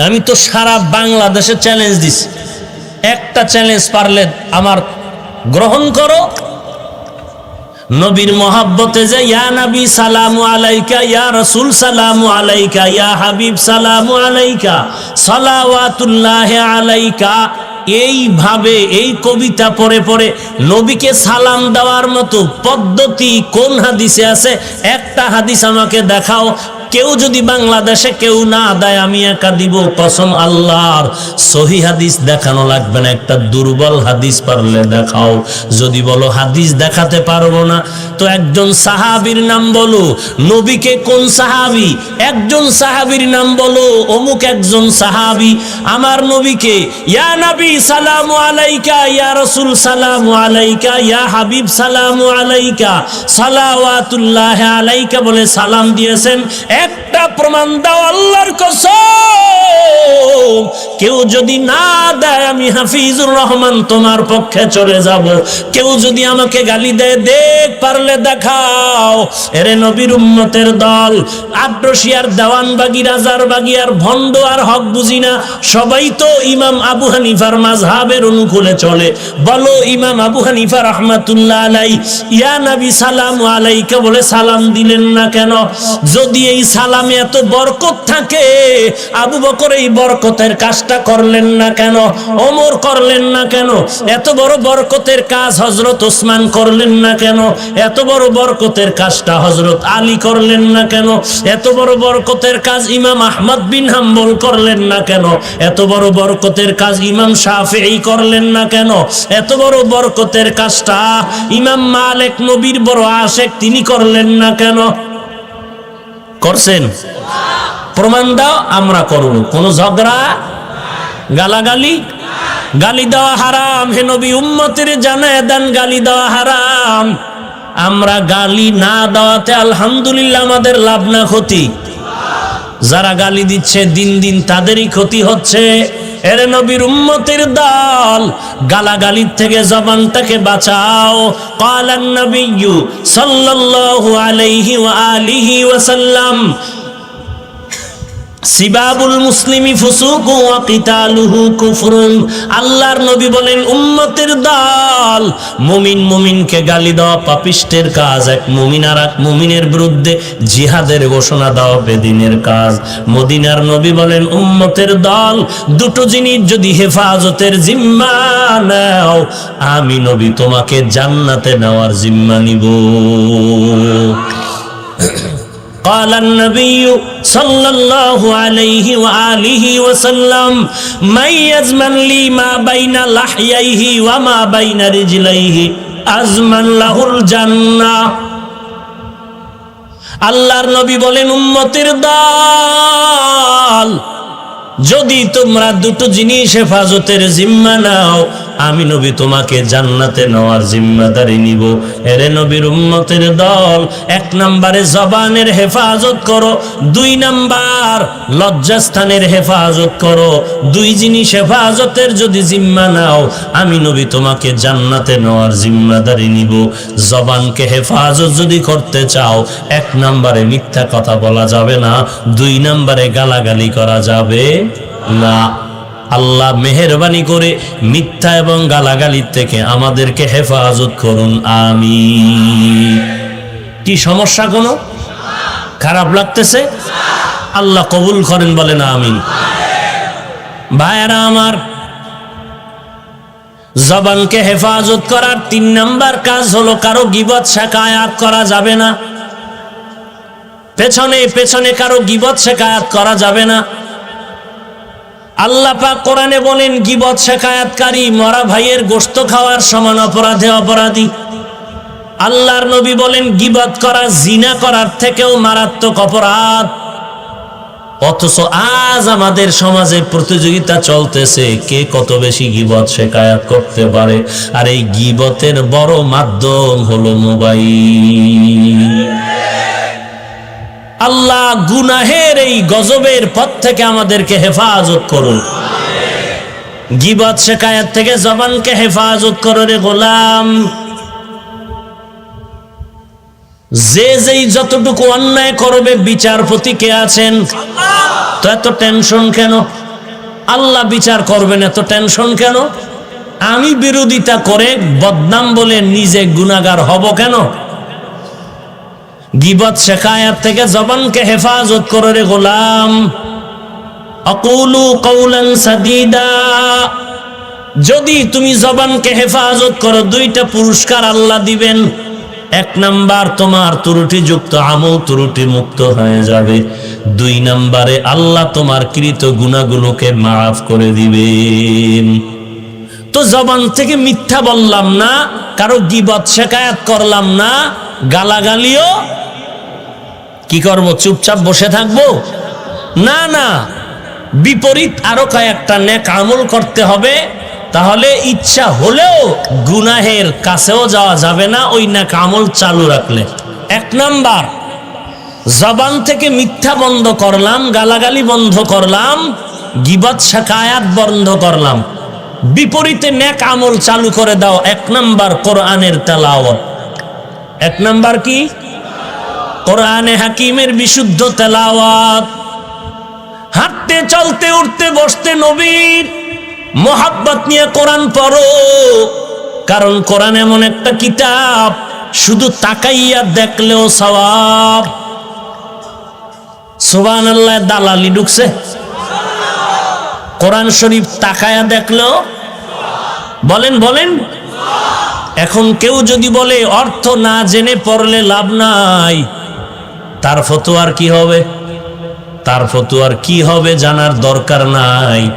আমি তো সারা বাংলাদেশে চ্যালেঞ্জ দিছি। একটা চ্যালেঞ্জ পারলে আমার গ্রহণ করো। নবীর মহাব্বতে যে, ইয়া নবী, সালামু আলাইকা, ইয়া রসুল, সালামু আলাইকা, ইয়া হাবিব, সালামু আলাইকা, সালাওয়াতুল্লাহ আলাইকা। এইভাবে, এই কবিতা পড়ে পড়ে নবীকে সালাম দেওয়ার মতো পদ্ধতি কোন হাদিসে আছে? একটা হাদিস আমাকে দেখাও। কেউ যদি বাংলাদেশে কেউ না দেয়, আমি একা দিব। কসম আল্লাহর। সহি হাদিস দেখানো লাগবে না। একটা দুর্বল হাদিস পারলে দেখাও। যদি বলো হাদিস দেখাতে পারব না, তো একজন সাহাবীর নাম বলো। নবীকে কোন সাহাবি? একজন সাহাবীর নাম বলো। অমুক একজন সাহাবি। আমার নবীকে, ইয়া নবী, সালাম আলাইকা, ইয়া রসুল, সালাম আলাইকা, ইয়া হাবিব, সালাম আলাইকা, সালাওয়াতুল্লাহ আলাইকা বলে সালাম দিয়েছেন। একটা প্রমাণ দাও আল্লাহর কসম। কেউ যদি না দেয়, আমি হাফিজুর রহমান তোমার পক্ষে চলে যাব। কেউ যদি আমাকে গালি দেয়, দেখ, পারলে দেখাও। এরে নবীর উম্মতের দল আট্রসিয়ার দেওয়ানবাগি রাজার বাগি আর ভণ্ড আর হক বুঝি না। সবাই তো ইমাম আবু হানিফার মাঝহাবের অনুকূলে চলে। বলো, ইমাম আবু হানিফা রহমাতুল্লাহ আলাই ইয়া নবী সালাম আলাইকা বলে সালাম দিলেন না কেন? যদি এই সালামে এত বরকত থাকে। আবু বকর এই বরকতের কাজটা করলেন না কেন? ওমর করলেন না কেন? এত বড় বরকতের কাজ হজরত ওসমান করলেন না কেন? এত বড় বরকতের কাজটা হজরত আলী করলেন না কেন? এত বড় বরকতের কাজ ইমাম আহমদ বিন হাম্বল করলেন না কেন? এত বড় বরকতের কাজ ইমাম শাফেই করলেন না কেন? এত বড় বরকতের কাজটা ইমাম মালিক নবীর বড় আশেক তিনি করলেন না কেন? করছেন? প্রমাণ দাও, আমরা করব। কোন ঝগড়া? গালাগালি? গালি দেওয়া হারাম। হে নবী, উম্মতের জানায় দেন গালি দেওয়া হারাম। আমরা গালি না দেওয়াতে আলহামদুলিল্লাহ আমাদের লাভ না ক্ষতি। যারা গালি দিচ্ছে, দিন দিন তাদেরই ক্ষতি হচ্ছে। এর নবীর উম্মতের দল গালাগালির থেকে জবানটাকে বাঁচাও। কালান নবিয়্যু সাল্লাল্লাহু আলাইহি ওয়া আলিহি ওয়াসাল্লাম সিবাবুল মুসলিমি ফুসুকু ওয়া কিতালুহু কুফরুন। আল্লাহর নবী বলেন, উম্মতের দল, মুমিন মুমিনকে গালি দেওয়া পাপিষ্টের কাজ, এক মুমিন আর এক মুমিনের বিরুদ্ধে জিহাদের ঘোষণা দেওয়া বেদিনের কাজ। মদিনার নবী বলেন, উম্মতের দল, দুটো জিনিস যদি হেফাজতের জিম্মা নাও, আমি নবী তোমাকে জান্নাতে নেওয়ার জিম্মা নিব। قال النبي صلى الله عليه وآله وسلم من يزمن لي ما بين لحييه وما بين رجليه أزمن له الجنة আল্লাহর নবী বলেন উম্মতের দল যদি তোমরা দুটো জিনিস হেফাজতের জিম্মা নাও, আমি নবী তোমাকে জান্নাতে নেওয়ার জিম্মাদারি নিব। এরে নবীর উম্মতের দল, এক নম্বরে জবানের হেফাজত করো, দুই নাম্বার লজ্জাস্থানের হেফাজত করো। দুই জিনিস হেফাজতের যদি জিম্মা নাও, আমি নবী তোমাকে জান্নাতে নেওয়ার জিম্মাদারি নিব। জবানকে হেফাজত যদি করতে চাও, এক নম্বরে মিথ্যা কথা বলা যাবে না, দুই নম্বরে গালাগালি করা যাবে। না। আল্লাহ মেহরবানি করে মিথ্যা এবং গালাগালির থেকে আমাদেরকে হেফাজত করুন আমি কি সমস্যা কোনো? খারাপ লাগতেছে? আল্লাহ কবুল করেন বলে বলেন, আমিন। ভাইয়েরা আমার, জবানকে হেফাজত করার তিন নাম্বার কাজ হলো কারও গিবত শেখায়াত করা যাবে না। পেছনে পেছনে কারও গিবত শেখায়াত করা যাবে না। আল্লাহ পাক কোরআনে বলেন, গিবত, শেখায়াতকারী, মরা ভাইয়ের গোস্ত খাওয়ার সমান অপরাধে অপরাধী। আল্লাহর নবী বলেন, গিবত করা, জিনা করার থেকেও মারাত্মক অপরাধ। অথচ আজ আমাদের সমাজে প্রতিযোগিতা চলতেছে, কে কত বেশি গিবত, শেখায়াত করতে পারে। আর এই গিবতের বড় মাধ্যম হলো মোবাইল। আল্লাহ গুনাহের এই গজবের পথ থেকে আমাদেরকে হেফাজত করুন। গিবত শেখায়াত থেকে জবানকে হেফাজত করো রে গোলাম। যে যেই যতটুকু অন্যায় করবে বিচারপতি কে আছেন, তো এত টেনশন কেন? আল্লাহ বিচার করবেন, এত টেনশন কেন? আমি বিরোধিতা করে বদনাম বলে নিজে গুনাগার হব কেন? গিবত শেখায়াত থেকে জবানকে হেফাজত করে রে গোলাম। অকুলু কৌলান সাদিদা। যদি তুমি জবানকে হেফাজত করো, দুইটা পুরস্কার আল্লাহ দিবেন। এক নাম্বার, তোমার ত্রুটি যুক্ত আমল ত্রুটি মুক্ত হয়ে যাবে। দুই নাম্বারে, আল্লাহ তোমার কৃত গুণাগুলোকে মাফ করে দিবেন। তো জবান থেকে মিথ্যা বললাম না, কারও গিবত শেখায়াত করলাম না, গালাগালিও কি করব? চুপচাপ বসে থাকব? না না। বিপরীত আরও কয়েকটা নেক আমল করতে হবে, তাহলে ইচ্ছা হলেও গুনাহের কাছেও যাওয়া যাবে না ওই নেক আমল চালু রাখলে। এক নাম্বার, জবান থেকে মিথ্যা বন্ধ করলাম, গালাগালি বন্ধ করলাম, গিবত, শাকায়াত বন্ধ করলাম। বিপরীতে নেক আমল চালু করে দাও, এক নাম্বার কোরআনের তেলাওয়াত। এক নাম্বার কি? কোরআনে হাকিমের বিশুদ্ধ তেলাওয়াত। হাঁটতে, চলতে, উঠতে, বসতে নবীর মোহাব্বত নিয়ে কোরআন পড়ো। কারণ কোরআন এমন একটা কিতাব, শুধু তাকাইয়া দেখলেও সওয়াব। সুবান আল্লাহ দালালি ঢুকছে। কোরআন শরীফ তাকায়া দেখলেও বলেন বলেন। এখন কেউ যদি বলে, অর্থ না জেনে পড়লে লাভ নাই। তার ফতোয়ার কি হবে? তার ফতুয়ার কি হবে জানার দরকার নাই।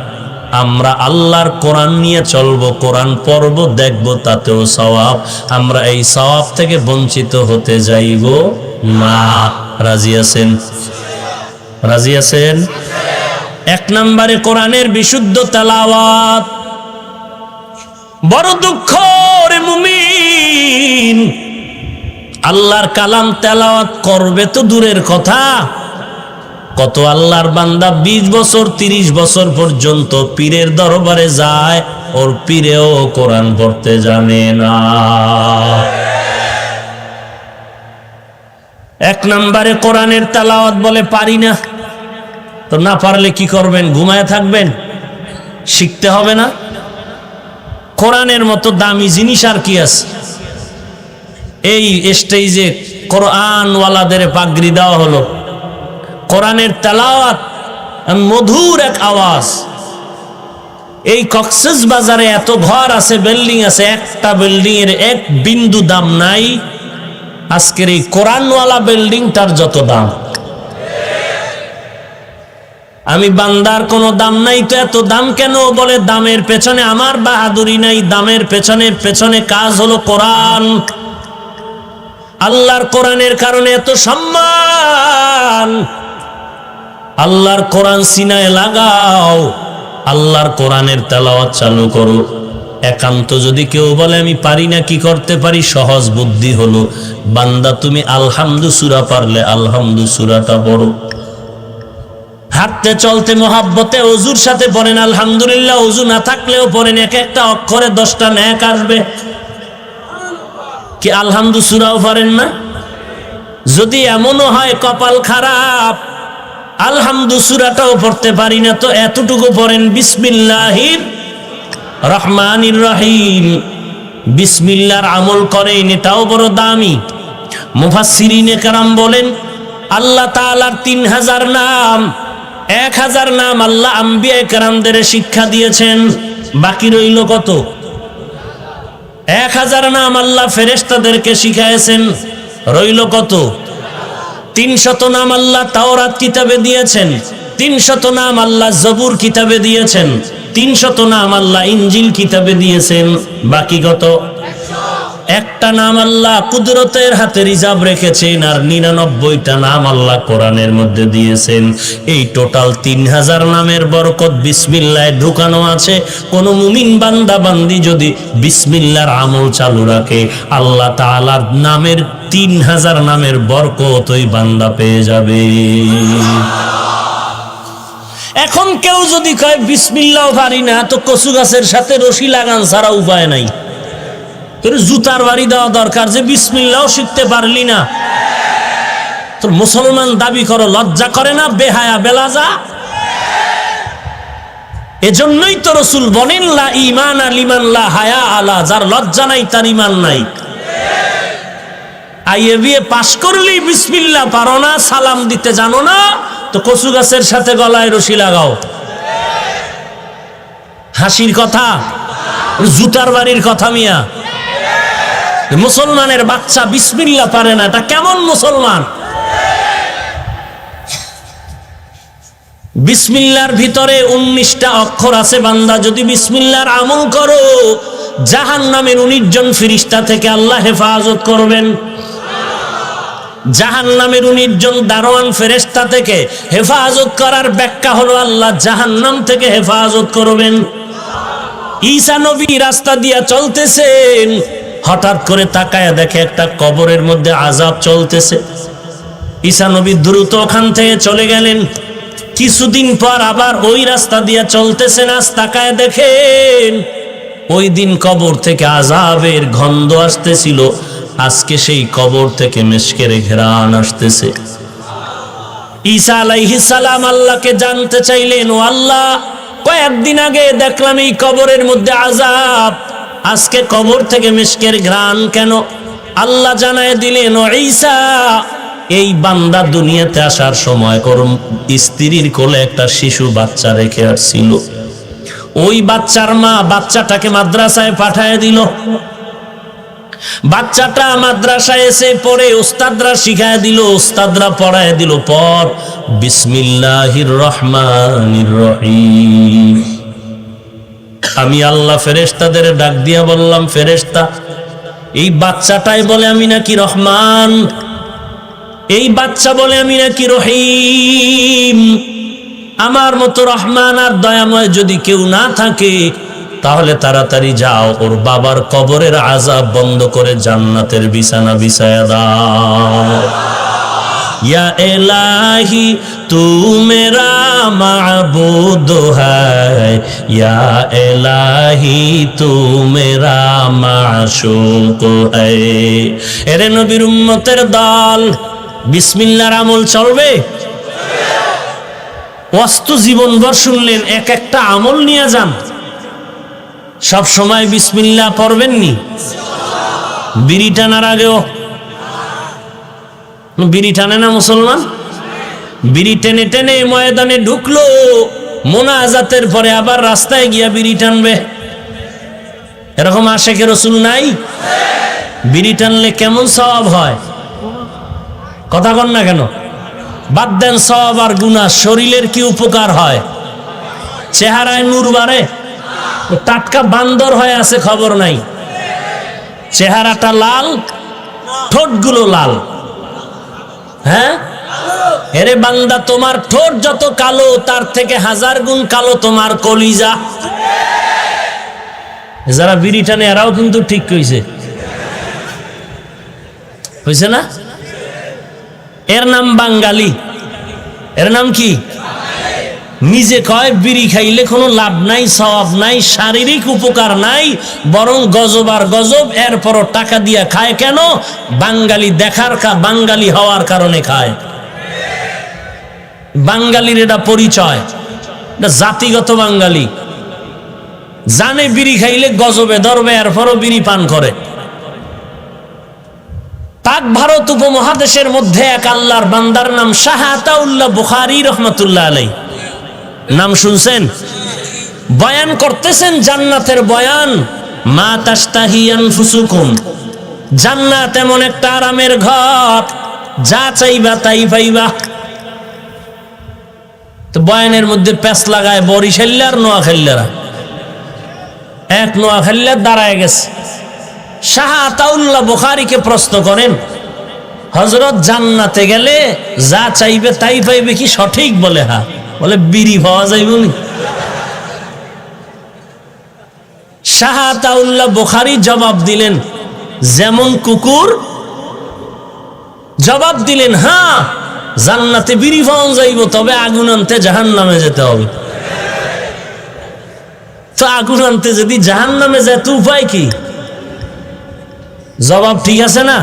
আমরা আল্লাহর কোরআন নিয়ে চলবো, কোরআন পর্ব দেখব, তাতেও সওয়াব। আমরা এই সওয়াব থেকে বঞ্চিত হতে যাইব না। রাজি আছেন? রাজি আছেন? এক নম্বরে কোরআনের বিশুদ্ধ তেলাওয়াত। বড় দুঃখ রে মুমিন আল্লাহর কালাম তেলাওয়াত করবে তো দূরের কথা। কত আল্লাহর বান্দা ২০ বছর ৩০ বছর পর্যন্ত পীরের দরবারে যায়, ওর পীরেও কোরআন পড়তে জানে না। এক নম্বরে কোরআনের তালাওয়াত বলে, পারি না। তো না পারলে কি করবেন? ঘুমায় থাকবেন? শিখতে হবে না? কোরআনের মতো দামি জিনিস আর কি আছে? এই স্টেজে কোরআনওয়ালাদের পাগড়ি দেওয়া হলো। কোরআনের তেলাওয়াত, মধুর এক আওয়াজ। এই কক্সেস বাজারে এত ঘর আছে বিল্ডিং আছে, একটা বিল্ডিং এর এক বিন্দু দাম নাই। আজকের এই কোরআনওয়ালা বিল্ডিংটার যত দাম। আমি বান্দার কোনো দাম নাই, তো এত দাম কেন বলে? দামের পেছনে আমার বাহাদুরি নাই, দামের পেছনে পেছনে কাজ হলো কোরআন। আল্লাহর কোরআনের কারণে এত সম্মান। আল্লাহর কোরআন সিনায় লাগাও, আল্লাহর কোরআনের তেলাওয়াত চালু করো। একান্ত যদি কেউ বলে, আমি পারি না, কি করতে পারি? সহজ বুদ্ধি হলো, বান্দা তুমি আলহামদু সুরা পারলে আলহামদু সুরাটা পড়ো। হাঁটতে চলতে মহাব্বতে অজুর সাথে পড়েন, আলহামদুলিল্লাহ, অজু না থাকলেও পড়েন, এক একটা অক্ষরে দশটা ন্যাক আসবে। কি আলহামদু সুরাও পারেন না? যদি এমনও হয় কপাল খারাপ, আলহামদু সুরাটাও পড়তে পারি না তো এতটুকু পড়েন বিসমিল্লাহির রহমানির রহিম। বিসমিল্লার আমল করেন, এটাও বড় দামি। মুফাসসিরিনে কারাম বলেন, আল্লাহ তাআলার তিন হাজার নাম, এক হাজার নাম আল্লাহ আম্বিয়া কারামদের শিক্ষা দিয়েছেন। বাকি রইল কত? এক হাজার নাম আল্লাহ ফেরেশতাদেরকে শিখাইছেন রইল কত? তিন শত নাম আল্লাহ তাওরাত কিতাবে দিয়েছেন। তিন শত নাম আল্লাহ জবুর কিতাবে দিয়েছেন। তিন শত নাম আল্লাহ ইঞ্জিল কিতাবে দিয়েছেন। বাকি কত? একটা নাম আল্লাহ কুদরতের হাতে রিজার্ভ রেখেছেন আর নিরানব্বইটা নাম আল্লাহ কোরআনের মধ্যে দিয়েছেন। এই টোটাল তিন হাজার নামের বরকত বিসমিল্লায় ঢুকানো আছে। কোন মুমিন বান্দা বান্দি যদি বিসমিল্লার আমল চালু রাখে, আল্লাহ তাআলার নামের তিন হাজার নামের বরকত ওই বান্দা পেয়ে যাবে। এখন কেউ যদি কয় বিসমিল্লাও পারি না তো কচু গাছের সাথে রশি লাগান, ছাড়া উপায় নাই। তোর জুতার বাড়ি দেওয়া দরকার যে বিসমিল্লাও শিখতে পারলি না। তোর মুসলমান দাবি করো, লজ্জা করে না, বেহায়া, বেলাজা? এজন্যই তো রসুল বলেন, লা ইমান আলিমান লা হায়া আলা, যার লজ্জা নাই, তার ইমান নাই। বিয়ে পাশ করলেই বিসমিল্লা পারো না, সালাম দিতে জানো না, তো কচু গাছের সাথে গলায় রশি লাগাও। হাসির কথা, জুতার বাড়ির কথা মিয়া। মুসলমানের বাচ্চা বিসমিল্লা পারে না, এটা কেমন মুসলমান? বিসমিল্লার ভিতরে উনিশটা অক্ষর আছে, বান্দা যদি বিসমিল্লার আমল করো জাহান নামের উনিশ জন ফিরিস্তা থেকে আল্লাহ হেফাজত করবেন। জাহান নামের উনিশ জন দারোয়ান ফেরেস্তা থেকে হেফাজত করার ব্যাখ্যা হলো আল্লাহ জাহান নাম থেকে হেফাজত করবেন। ঈসা নবী রাস্তা দিয়া চলতেছেন হঠাৎ করে তাকায়া দেখে একটা কবরের মধ্যে আজাব চলতেছে। ঈসা নবী দ্রুত ওখান থেকে চলে গেলেন। কিছুদিন পর আবার ওই রাস্তা দিয়া চলতেছেন আজ তাকায় দেখেন ওই দিন কবর থেকে আজাবের গন্ধ আসতেছিল। আজকে সেই কবর থেকে মেশকের ঘেরান আসতেছে। ঈসা সালাম আল্লাহকে জানতে চাইলেন, ও আল্লাহ, কয়েকদিন আগে দেখলাম এই কবরের মধ্যে আজাব আজকে কবর থেকে মিশকের ঘ্রাণ কেন? আল্লাহ জানায় দিলেন ঈসা, এই বান্দা দুনিয়াতে আসার সময় করম স্ত্রীর কোলে একটা শিশু বাচ্চা রেখে আসছিল। ওই বাচ্চার মা বাচ্চাটাকে মাদ্রাসায় পাঠায় দিল। বাচ্চাটা মাদ্রাসায় এসে পড়ে ওস্তাদরা শিখায় দিল, ওস্তাদরা পড়ায় দিল পর বিসমিল্লাহির রহমানির রহিম। আমি আল্লাহ ফেরেশতাদের ডাক দিয়া বললাম, ফেরেশতা, এই বাচ্চাটাই বলে আমি নাকি রহমান? এই বাচ্চা বলে আমি নাকি রহিম? আমার মতো রহমান আর দয়াময় যদি কেউ না থাকে, তাহলে তাড়াতাড়ি যাও, ওর বাবার কবরের আজাব বন্ধ করে জান্নাতের বিছানা বিছায়া দাও। এলাহি তু মেরা মাবুদ হ্যা। এলাহি তু মেরা মাশুক হরে নবীর উম্মতের দল, বিসমিল্লার আমল চলবে? বস্তু জীবনভর শুনলেন, এক একটা আমল নিয়ে যান। সব সময় বিসমিল্লা পড়বেননি? বিড়ি বিড়ি টানে না মুসলমান বিড়ি টেনে টেনে ময়দানে ঢুকলো মোনাজাতের পরে আবার রাস্তায় গিয়া বিড়ি টানবে এরকম আশেখের রসুল নাই বিড়ি টানলে কেমন স্বভাব হয়? কথা কন না কেন? বাদ দেন সব আর গুণা শরীরের কি উপকার হয়? চেহারায় নূর বাড়ে? টাটকা বান্দর হয়ে আছে খবর নাই। চেহারাটা লাল, ঠোঁটগুলো লাল। হ্যাঁ? এরে বান্দা, তোমার ঠোঁট যত কালো, তার থেকে হাজার গুণ কালো তোমার কলিজা। যারা বিড়ি টানে, এরাও কিন্তু ঠিক কইছে। হয়েছে না? এর নাম বাঙালি। এর নাম কি? নিজে কয়, বিড়ি খাইলে কোনো লাভ নাই, সওয়াব নাই, শারীরিক উপকার নাই, বরং গজব আর গজব, এরপরও টাকা দিয়া খায় কেন? বাঙালি দেখার কা, বাঙালি হওয়ার কারণে খায়। বাঙালির এটা পরিচয়, এটা জাতিগত বাঙালি। জানে বিড়ি খাইলে গজবে ধরবে, এরপরও বিড়ি পান করে। পাক ভারত উপমহাদেশের মধ্যে এক আল্লাহর বান্দার নাম শাহাতাউল্লাহ বুখারি রহমতুল্লাহ আলাই নাম শুনছেন? বয়ান করতেছেন জান্নাতের বয়ান। মা তাস্তাহিয়ান ফুসুকুম জান্নাত এমন একটা আরামের ঘর, যা চাইবা তাই পাইবা। তো বয়ানের মধ্যে প্যাঁচ লাগায় বড়ি বরিশাল্লা আর নোয়াখাল্লারা এক নোয়া নোয়াখাল্লার দাঁড়ায় গেছে। শাহ আতাউল্লাহ বুখারীকে প্রশ্ন করেন হজরত জান্নাতে গেলে যা চাইবে তাই পাইবে কি সঠিক বলে হা? বলে, বিড়ি পাওয়া যায় বলি শাহাতাউল্লাহ বোখারি জবাব দিলেন, যেমন কুকুর জবাব দিলেন হ্যাঁ জান্নাতে বিড়ি পাওয়া যাইব, তবে আগুন আনতে জাহান নামে যেতে হবে। তো আগুন আনতে যদি জাহান নামে যেত উপায় কি? জবাব ঠিক আছে না?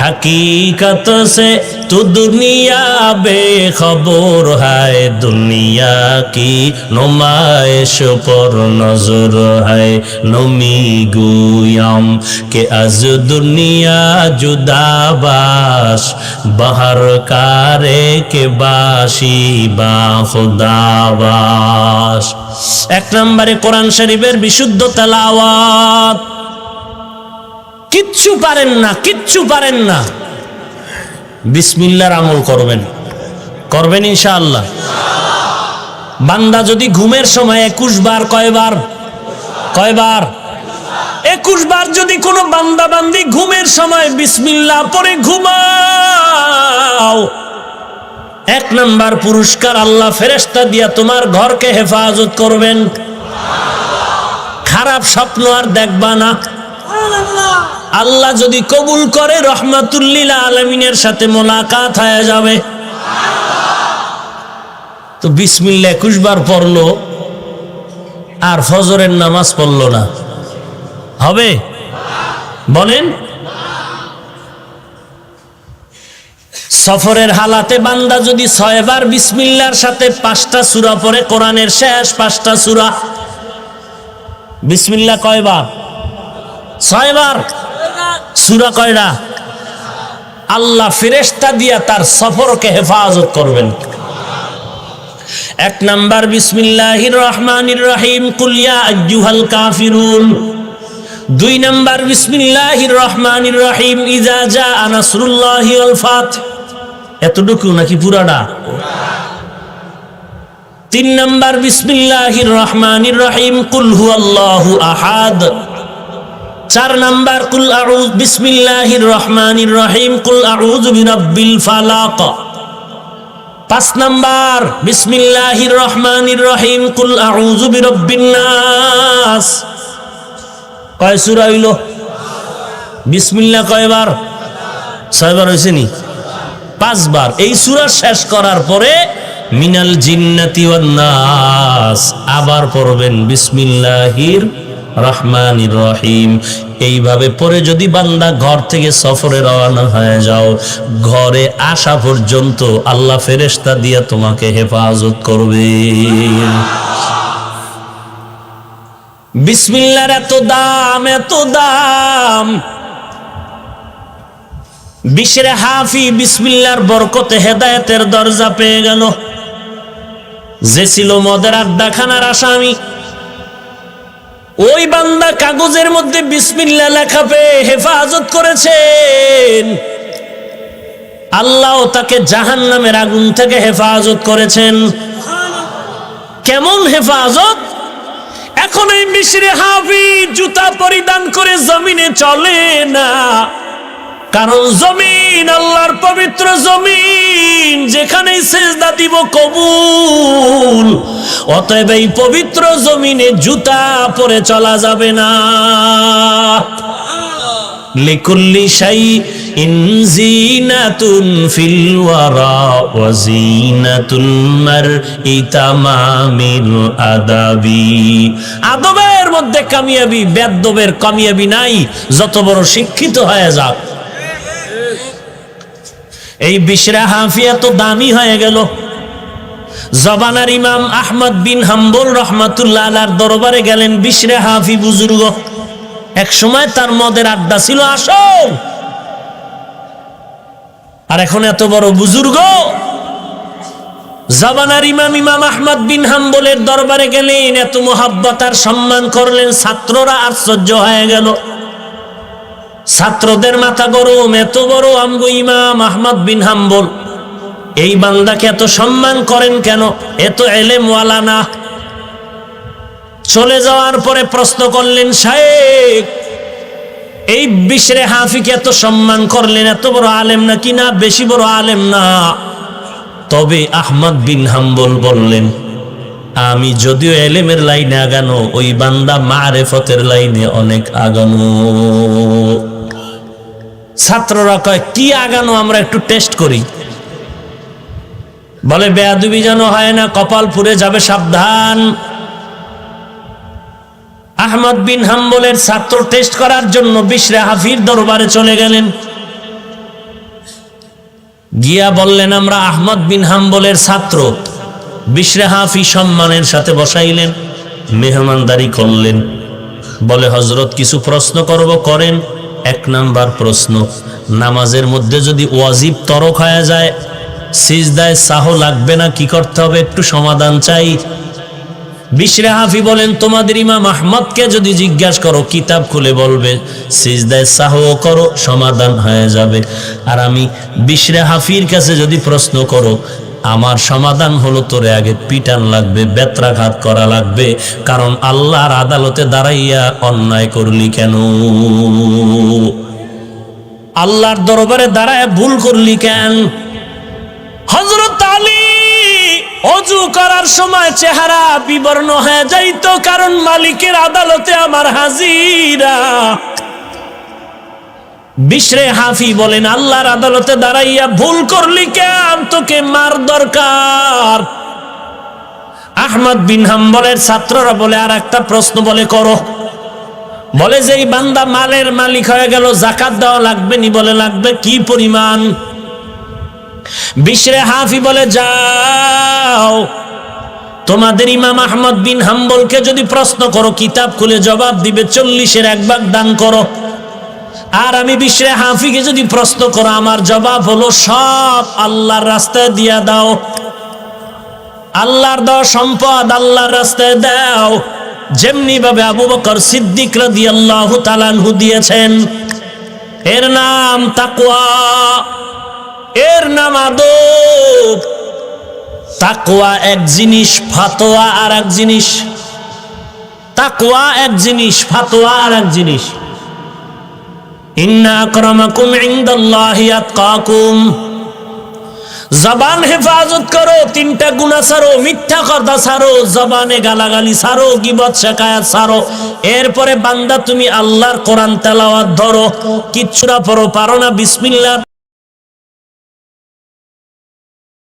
হাকিকত সে তু দুনিয়া বেখবর হায়, দুনিয়া কি নমায়েশ পর নজর হায়? নমি গুয়াম কে আজ দুনিয়া জুদাবাস, বাহার কারে কে বাসি বা খুদাবাস। এক নম্বরে কোরআন শরীফের বিশুদ্ধ তেলাওয়াত। কিচ্ছু পারেন না, কিচ্ছু পারেন না। বিসমিল্লার আমল করবেন। করবেন ইনশাআল্লাহ। বান্দা যদি ঘুমের সময় একুশ বার কয়বার কয়বার? একুশ বার যদি কোনো বান্দা বান্দি ঘুমের সময় বিসমিল্লাহ পরে ঘুমাও, এক নাম্বার পুরস্কার আল্লাহ ফেরেস্তা দিয়া তোমার ঘরকে হেফাজত করবেন। খারাপ স্বপ্ন আর দেখবা না। আল্লাহ যদি কবুল করে, রহমাতুল্লিলা আলমিনের সাথে মোলাকাত হয়ে যাবে। তো বিসমিল্লা একুশ বার পড়ল, আর ফজরের নামাজ পড়ল না। হবে? বলেন। সফরের হালাতে বান্দা যদি ছয় ছয়বার বিসমিল্লার সাথে পাঁচটা সুরা পড়ে, কোরআনের শেষ পাঁচটা সুরা। বিসমিল্লা কয়বার? ছয়বার। সুরা কয়টা আল্লাহ ফেরেস্তা দিয়া তার সফরকে হেফাজত করবেন। এক নাম্বার, বিসমিল্লাহির রহমানির রহিম কুলিয়া আজ্জুহাল কাফিরুন। দুই নাম্বার, বিসমিল্লাহির রহমানির রহিম ইজা আনাসরুল্লাহি ফাত। এতটুকু নাকি পুরাটা? তিন নাম্বার, বিসমিল্লাহির রহমানির রহিম, কুল হুয়াল্লাহু আহাদ। চার নাম্বার, কুল আউজ বিসমিল্লাহির রহমানির রহিম, কুল আউযু বিরাব্বিল ফালাক। পাঁচ নাম্বার, বিসমিল্লাহির রহমানির রহিম, কুল আউযু বিরাব্বিন নাস। কয় সূরা হইল? বিসমিল্লাহ কয়বার? ছয়বার হয়েছে নি? পাঁচবার। এই সূরা শেষ করার পরে, মিনাল জিন্নাতি ওয়ান নাস। আবার পড়বেন, বিসমিল্লাহির রহমানির রহিম এইভাবে পরে যদি বান্দা ঘর থেকে সফরে রওনা হয়ে যাও, ঘরে আসা পর্যন্ত আল্লাহ ফেরেশতা দিয়ে তোমাকে হেফাজত করবে। বিসমিল্লার এত দাম এত দাম। বিশ্বের হাফি বিসমিল্লার বরকতে হেদায়েতের দরজা পেয়ে গেল। যে ছিল মদের আড্ডাখানার আসামি। ওই বান্দা কাগজের মধ্যে বিসমিল্লা লেখা পেয়ে হেফাজত করেছেন। আল্লাহ তাকে জাহান নামের আগুন থেকে হেফাজত করেছেন। কেমন হেফাজত? এখন এই মিশ্রে হাফি জুতা পরিধান করে জমিনে চলে না। কারণ জমিন, আল্লাহর পবিত্র জমিন যেখানে সেজদা দিব কবুল। অতএব এই পবিত্র জমিনে জুতা পরে চলা যাবে না। লিকুল্লি শাই ইনজিনাতুন ফিল ওয়ারা ওয়া জিনাতুল মারই তামামিল আদাবি। আদবের মধ্যে কামিয়াবি, বেদবের কামিয়াবি নাই, যত বড় শিক্ষিত হয়ে যাক এই বিশরা হাফিয়া তো দামি হয়ে গেল। জবানার ইমাম আহমদ বিন হাম্বল রহমাতুল্লাহ আলার দরবারে গেলেন বিশরে হাফি বুজুর্গ। এক সময় তার মদের আড্ডা ছিল, আসল। আর এখন এত বড় বুজুর্গ। জবানার ইমাম ইমাম আহমদ বিন হাম্বলের দরবারে গেলেন, এত মোহাব্বত আর সম্মান করলেন, ছাত্ররা আশ্চর্য হয়ে গেল। ছাত্রদের মাথা গরম, এত বড় আমগো ইমাম আহমদ বিন হাম্বল। এই বান্দাকে এত সম্মান করেন কেন? এত এলেমওয়ালা না। চলে যাওয়ার পরে প্রশ্ন করলেন শায়েক এই বিশরে হাফিকে এত সম্মান করলেন, এত বড় আলেম না কি না? বেশি বড় আলেম না। তবে আহমদ বিন হাম্বল বললেন, আমি যদিও এলেমের লাইনে আগানো, ওই বান্দা মারেফতের লাইনে অনেক আগানো। ছাত্ররা কয়, কি আগানো, আমরা একটু টেস্ট করি। বলে, বেয়াদুবি যেন হয় না কপাল পুড়ে যাবে সাবধান। আহমদ বিন হাম্বলের ছাত্র টেস্ট করার জন্য বিশরে হাফির দরবারে চলে গেলেন। গিয়া বললেন, আমরা আহমদ বিন হাম্বলের ছাত্র। বিশরে হাফি সম্মানের সাথে বসাইলেন, মেহমানদারি করলেন। বলে হজরত কিছু প্রশ্ন করব, করেন। এক নাম্বার প্রশ্ন, নামাজের মধ্যে যদি ওয়াজিব তরক হয়ে যায়, সিজদায় সাহ লাগবে না, কি করতে হবে? একটু সমাধান চাই। বিশরে হাফি বলেন, তোমাদের ইমাম আহমদকে যদি জিজ্ঞাসা করো, কিতাব খুলে বলবে, সিজদায় সাহ করো, সমাধান হয়ে যাবে। আর আমি বিশরে হাফির কাছে যদি প্রশ্ন করো আমার সমাধান হলো তোরে আগে পিটান লাগবে, বেত্রাঘাত করা লাগবে, কারণ আল্লাহর আদালতে দাঁড়াইয়া অন্যায় করলি কেন? আল্লাহর দরবারে দাঁড়ায় ভুল করলি কেন? হজরত অজু করার সময় চেহারা বিবর্ণ হয়ে যাইতো, কারণ মালিকের আদালতে আমার হাজিরা বিশরে হাফি বলেন, আল্লাহর আদালতে দাঁড়াইয়া ভুল করলি কেন তোকে মার দরকার। আহমদ বিন হাম্বলের ছাত্ররা বলে আর একটা প্রশ্ন বলে করো। বলে যে বান্দা মালের মালিক হয়ে গেল জাকাত দেওয়া লাগবে নি? বলে, লাগবে কি পরিমাণ? বিশরে হাফি বলে, যাও, তোমাদের ইমাম আহমদ বিন হাম্বলকে যদি প্রশ্ন করো, কিতাব খুলে জবাব দিবে, চল্লিশের এক ভাগ দান করো। আর আমি বিশরে হাফিকে যদি প্রশ্ন করো, আমার জবাব হলো সব আল্লাহর রাস্তায় দিয়া দাও। আল্লাহর দাও সম্পদ আল্লাহর রাস্তায় দাও। যেমনি ভাবে আবু বকর সিদ্দিক রাদিয়াল্লাহু তাআলাহু দিয়েছেন, এর নাম তাকওয়া। এর নাম আদব। তাকওয়া এক জিনিস, ফাতোয়া আর এক জিনিস। তাকওয়া এক জিনিস, ফাতোয়া আর এক জিনিস। ইন্না আকরামাকুম ইনদাল্লাহি আতকাকুম। জবান হেফাজত করো, তিনটা গুণা সারো মিথ্যা কথা সারো জবানে গালাগালি সারো গিবত শেখায়াত সারো এরপরে বান্দা, তুমি আল্লাহর কোরআন তেলাওয়াত ধরো। কিচ্ছুরা পড়ো পারো না, বিসমিল্লাহ।